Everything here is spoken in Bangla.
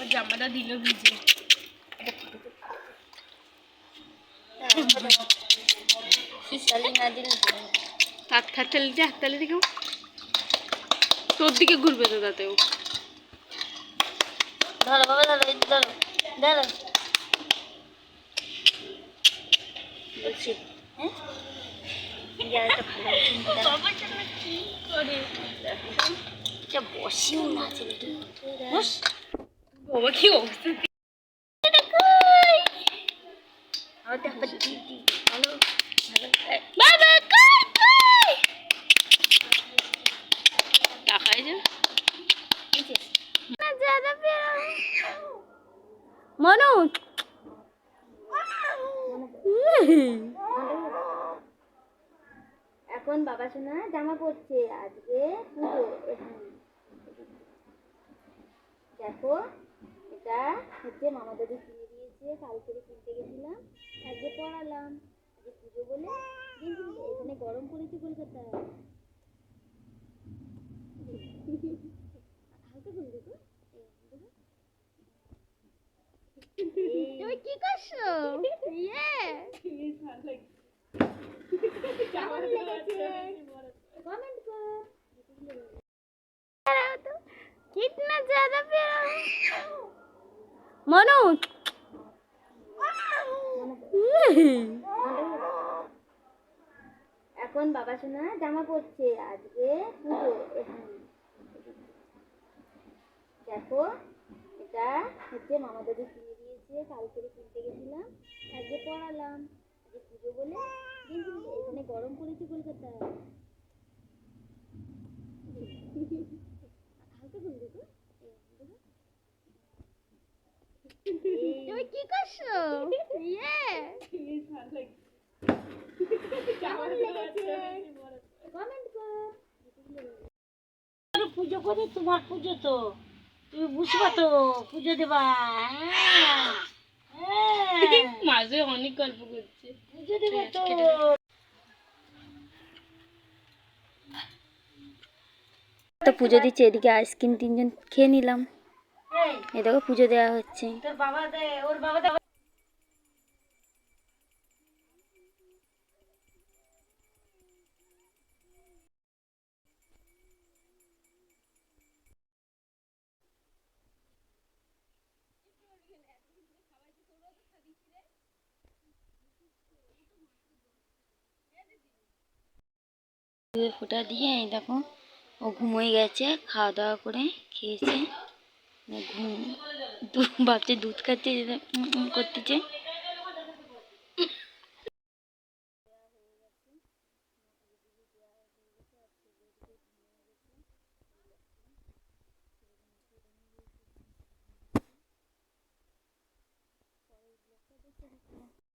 আমার জামাটা দিল ভিজে। হাত হাততালি দিয়ে হাততালি দেখাও তোর দিকে ঘুরবে তো তাতেও ধরো বাবা ধরো ধরো ধরো। বলছি হ্যাঁ? জায়গাটা ভালো বসিও না ছেলেটি। বস। বাবা কি অবস্থা বাবা কই কই তাকাই যা মনু এখন বাবা সোনা জামা পরছে, আজকে পুজো দেখো এটা হচ্ছে মামা দাদি কিনে দিয়েছে কালকে কিনতে গেছিলাম আজকে পড়ালাম আজকে পুজো বলে কিন্তু এখানে গরম পড়েছে কলকাতায় হালকা করে দেখো তুমি কি করছো ইয়ে কেমন লেগেছে কমেন্ট করো দাঁড়াও তো कितना ज्यादा प्यारा मनु এখন বাবা সোনা জামা পরছে, আজকে পুজো দেখো, এটা হচ্ছে মামা দাদি কিনে দিয়েছে কালকে কিনতে গেছিলাম। আজকে পড়ালাম আজকে পুজো বলে এখানে গরম পড়েছে কলকাতায়। দেখো। তুমি কি করছ ইয়ে পুজো করে তোমার পুজো তো তুমি তো পুজো দেবা। মাঝে অনেক গল্প করছে পুজো তো তো পুজো দিচ্ছে, এদিকে আইসক্রিম তিনজন খেয়ে নিলাম এ দেখো পুজো দেওয়া হচ্ছে। তোর বাবা দে ওর বাবা দে দুধের ফোঁটা দিয়ে এই দেখো ও ঘুমোয় গেছে খাওয়া দাওয়া করে খেয়েছে। बापचे दूध खाते करते Thank.